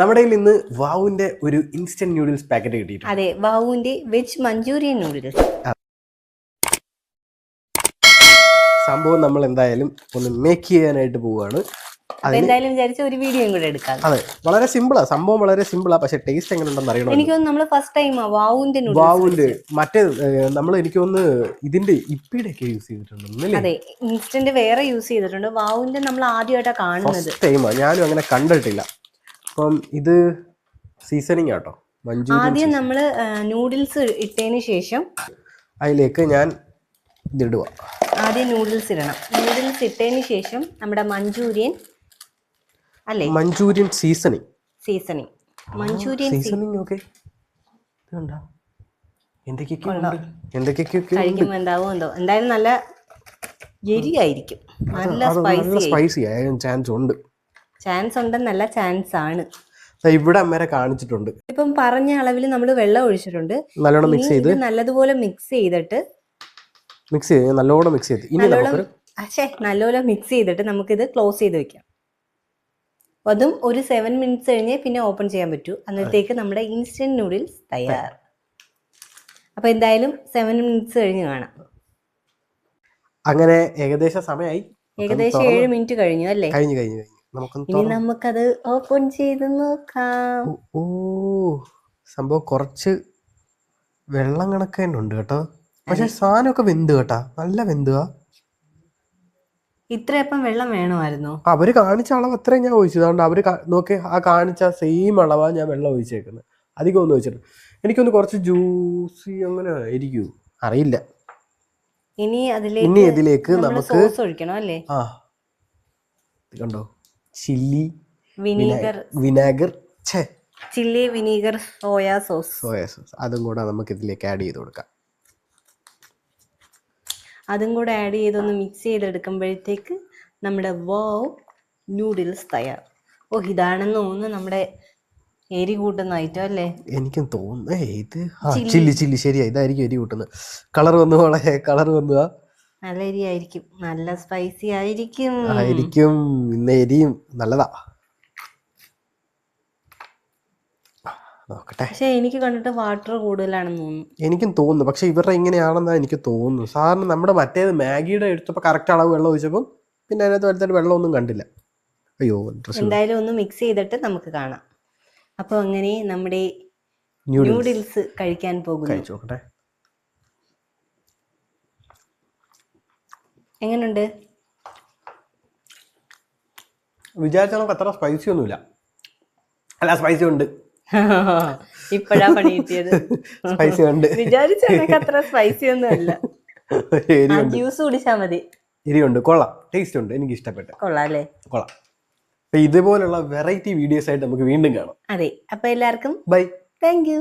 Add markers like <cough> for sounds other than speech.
നമ്മുടെ കയ്യിൽ ഇന്ന് വാവുവിന്റെ ഒരു ഇൻസ്റ്റന്റ് നൂഡിൽസ് പാക്കറ്റ് കിട്ടിയിട്ടുണ്ട്. അതെ വാവുവിന്റെ വെജ് മഞ്ചൂരിയൻ നൂഡിൽസ് സംഭവം നമ്മൾ എന്തായാലും ഒന്ന് മേക്ക് ചെയ്യാനായിട്ട് പോവുകയാണ്. എന്തായാലും വിചാരിച്ച ഒരു വീഡിയോയും കൂടെ എടുക്കാം. അതെ വളരെ സിമ്പിളാ സംഭവം വളരെ സിമ്പിളാ പക്ഷെ ടേസ്റ്റ് എങ്ങനെ ഉണ്ടെന്ന് അറിയണം എനിക്ക് നമ്മൾ ഫസ്റ്റ് ടൈമാ വാവുവിന്റെ വാവുവിന്റെ നൂഡിൽസ് മറ്റേ നമ്മൾ എനിക്ക് ഒന്ന് ഇതിന്റെ ഇപ്പിയുടെ ഒക്കെ യൂസ് ചെയ്തിട്ടുണ്ട് അതെ ഇൻസ്റ്റന്റ് വേറെ യൂസ് ചെയ്തിട്ടുണ്ട്. വാവുന്റെ നമ്മൾ ആദ്യമായിട്ടാണ് കാണുന്നത്. ടൈമാ ഞാനും അങ്ങനെ കണ്ടിട്ടില്ല. അപ്പം ഇത് സീസണിങ് ആട്ടോ. ആദ്യം നമ്മൾ നൂഡിൽസ് ഇട്ടതിന് ശേഷം അതിലേക്ക് ഞാൻ ഇതിടുക ആദ്യം നൂഡിൽസ് ഇടണം. നൂഡിൽസ് ഇട്ടതിന് ശേഷം നമ്മുടെ മഞ്ചൂരിയൻ അല്ലേ? Manchurian seasoning seasoning Manchurian seasoning okay എന്താവോ എന്തോ. എന്തായാലും നല്ല എരിയായിരിക്കും. നല്ല സ്പൈസി നല്ല സ്പൈസി ആയാലും ചാൻസ് ഉണ്ട്. ചാൻസ് ഉണ്ടെന്നല്ല ചാൻസ് ആണ്. ഇവിടെ വരെ കാണിച്ചിട്ടുണ്ട്. ഇപ്പം പറഞ്ഞ അളവിൽ നമ്മൾ വെള്ളം ഒഴിച്ചിട്ടുണ്ട്. നല്ലോണം മിക്സ് ചെയ്ത്. ഇത് നല്ലതുപോലെ മിക്സ് ചെയ്തിട്ട് മിക്സ് ചെയ്ത് നല്ലോണം മിക്സ് ചെയ്ത്. ഇനി നമുക്ക് അച്ഛേ നല്ലപോലെ മിക്സ് ചെയ്തിട്ട് നമുക്കിത് ക്ലോസ് ചെയ്ത് വെക്കാം. അതും ഒരു സെവൻ മിനിറ്റ്സ് കഴിഞ്ഞ് പിന്നെ ഓപ്പൺ ചെയ്യാൻ പറ്റൂ. അന്നത്തേക്ക് നമ്മുടെ ഇൻസ്റ്റന്റ് നൂഡിൽസ് തയ്യാർ. അപ്പൊ എന്തായാലും സെവൻ മിനിറ്റ്സ് കഴിഞ്ഞ് കാണാം. അങ്ങനെ ഏകദേശം സമയമായി ഏകദേശം ഏഴ് മിനിറ്റ് കഴിഞ്ഞു അല്ലേ? കഴിഞ്ഞു കഴിഞ്ഞു. നമുക്കൊന്ന് ഇനി നമുക്കത് ഓപ്പൺ ചെയ്ത് നോക്കാം. ഓ, സംഭവം കുറച്ച് വെള്ളം കണക്ക് തന്നെ ഉണ്ട് കേട്ടോ. പക്ഷെ സാധനമൊക്കെ വെന്ത് കേട്ടാ. നല്ല വെന്തുവാ. ഇത്രയപ്പം വെള്ളം വേണമായിരുന്നു. അവർ കാണിച്ച അളവ് അത്രയും ഞാൻ ഒഴിച്ചത് അതുകൊണ്ട് അവർ നോക്കി ആ കാണിച്ച സെയിം അളവാ ഞാൻ വെള്ളം ഒഴിച്ചേക്കുന്നത് അധികം ഒന്നും ഒഴിച്ചിട്ടുണ്ട് എനിക്കൊന്ന് കുറച്ച് ജ്യൂസി അങ്ങനെ ആയിരിക്കൂ അറിയില്ല. ഇനി അതിലേക്ക് ഇനി ഇതിലേക്ക് നമുക്ക് സോസ് ഒഴിക്കണം അല്ലേ? ആ കണ്ടോ? ചില്ലി വിനീഗർ വിനാഗർ ഛേ chilli vinegar soya sauce. Soya sauce. അതും കൂടെ നമുക്ക് ഇതിലേക്ക് ആഡ് ചെയ്ത് കൊടുക്കാം. അതും കൂടെ ആഡ് ചെയ്തൊന്ന് മിക്സ് ചെയ്തെടുക്കുമ്പോഴത്തേക്ക് നമ്മുടെ വാവ് നൂഡിൽസ് തയ്യാർ. ഓ ഇതാണെന്ന് തോന്നുന്നു നമ്മുടെ എരി കൂട്ടുന്ന ഐറ്റം അല്ലേ? എനിക്കും തോന്നുന്നു. ഇത്? ചില്ലി. ചില്ലി ശരിയാ ഇതായിരിക്കും എരി കൂട്ടുന്നത്. കളർ വന്നു മോളെ കളർ വന്നു നല്ല എരി ആയിരിക്കും. നല്ല സ്പൈസി ആയിരിക്കും. ആയിരിക്കും. ഇന്ന് എരിയും നല്ലതാ. നോക്കട്ടെ. പക്ഷെ എനിക്ക് കണ്ടിട്ട് വാട്ടർ കൂടുതലാണെന്ന് തോന്നുന്നു. എനിക്കും തോന്നുന്നു. പക്ഷെ ഇവരുടെ ഇങ്ങനെയാണെന്നാ എനിക്ക് തോന്നുന്നു സാറിന് നമ്മുടെ മറ്റേത് മാഗിയുടെ എടുത്തപ്പോൾ കറക്റ്റ് അളവ് വെള്ളം ഒഴിച്ചപ്പം പിന്നെ അതിനകത്ത് വലുതായിട്ട് വെള്ളമൊന്നും കണ്ടില്ല. അയ്യോ എന്തായാലും ഒന്ന് മിക്സ് ചെയ്തിട്ട് നമുക്ക് കാണാം. അപ്പോൾ അങ്ങനെ നമ്മുടെ ന്യൂഡിൽസ് കഴിക്കാൻ പോകുന്നു. കഴിച്ചു നോക്കട്ടെ. എങ്ങനെയുണ്ട് വിചാരിച്ച നമുക്ക് അത്ര സ്പൈസി ഒന്നുമില്ല. അല്ല സ്പൈസി ഉണ്ട്. <laughs> ഇപ്പഴാ പണി കിട്ടിയത്. സ്പൈസി ഉണ്ട്. വിചാരിച്ച അത്ര സ്പൈസി ഒന്നും അല്ല. ജ്യൂസ് കുടിച്ചാ മതി. എരിയുണ്ട് കൊള്ളാം. ടേസ്റ്റ് ഉണ്ട്. എനിക്ക് ഇഷ്ടപ്പെട്ടു കൊള്ളാം അല്ലേ? കൊള്ളാം. ഇതുപോലുള്ള വെറൈറ്റി വീഡിയോസ് ആയിട്ട് നമുക്ക് വീണ്ടും കാണാം. അതെ. അപ്പൊ എല്ലാവർക്കും ബൈ താങ്ക് യു